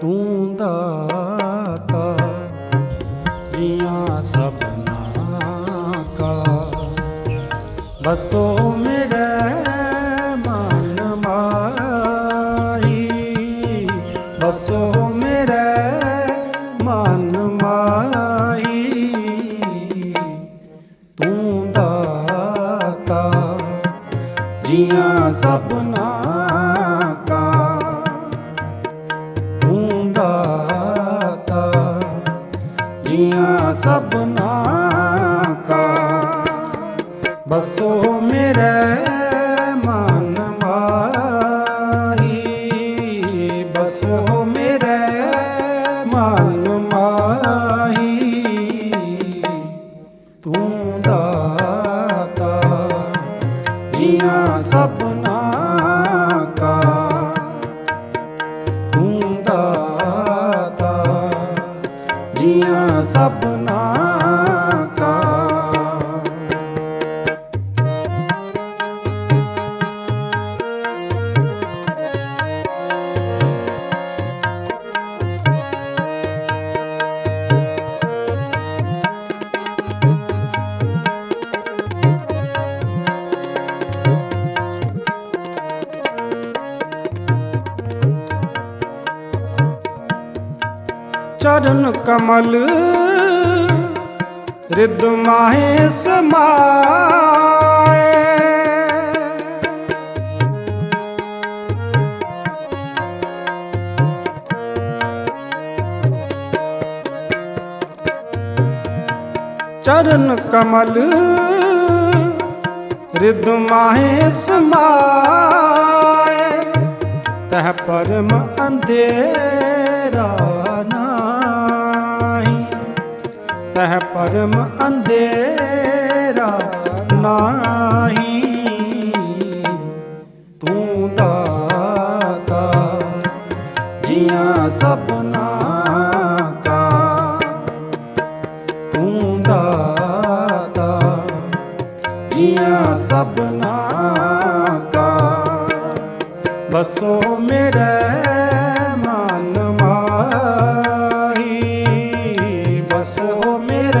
ਤੂੰ ਦਾਤਾ ਜੀਆਂ ਸਭਨਾ ਕਾ। ਬਸੋ ਮੇਰੇ ਮਨ ਮਾਈ ਬਸੋ ਸਭਨਾ ਕਾ। ਬਸੋ ਮੇਰੇ ਮਨ ਮਾਹੀ। ਬਸੋ ਮੇਰੇ ਮਨ ਮਾਹੀ। ਤੂੰ ਦਾਤਾ। ਜੀਆਂ ਸਭਨਾ ਕਾ। ਤੂੰ ਦਾਤਾ। ਜੀਆਂ ਸਭਨਾ ਚਰਨ ਕਮਲ। ਰਿਦ ਮਾਹੇ ਸਮਾਏ। ਚਰਨ ਕਮਲ। ਰਿਦ ਮਾਹੇ ਸਮਾਏ। ਤਹ ਪਰਮ ਅੰਧੇਰਾ। ਤਹ ਪਰਮ ਅੰਧੇਰਾ ਨਾਹੀ। ਤੂੰ ਦਾਤਾ ਜੀਆਂ ਸਪਨਾ ਕਾ। ਤੂੰ ਦਾਤਾ ਜੀਆਂ ਸਪਨਾ ਕਾ। ਬਸੋ ਮੇਰੇ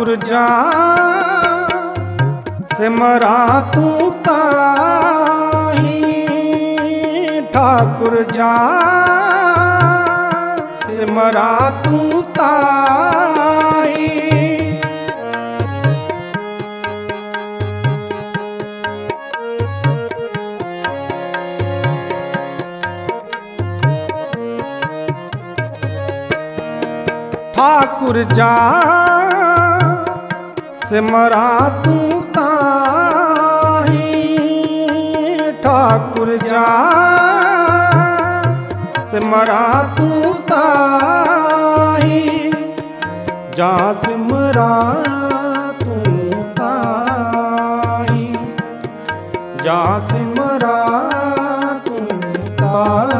ਠਾਕੁਰ ਜਾ ਸਿਮਰਾ ਤੂੰ ਤਾਹੀ ਠਾਕੁਰ ਜਾ। ਸਿਮਰਾ ਤੂੰ ਤਾਹੀ ਠਾਕੁਰ ਜਾ ਸਿਮਰਾ ਤੂੰ ਤਾਹੀ, ਠਾਕੁਰ ਜਾ। ਸਿਮਰਾ ਤੂੰ ਤਾਹੀ, ਜਾ ਸਿਮਰਾ ਤੂੰ ਤਾਹੀ, ਜਾ ਸਿਮਰਾ ਤੂੰ ਤਾਹੀ।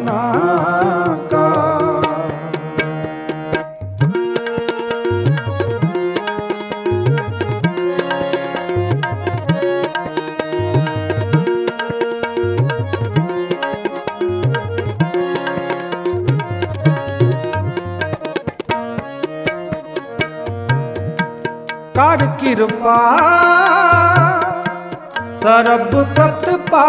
ਕਰ ਕਿਰਪਾ। ਸਰਬ ਪ੍ਰਤਪਾ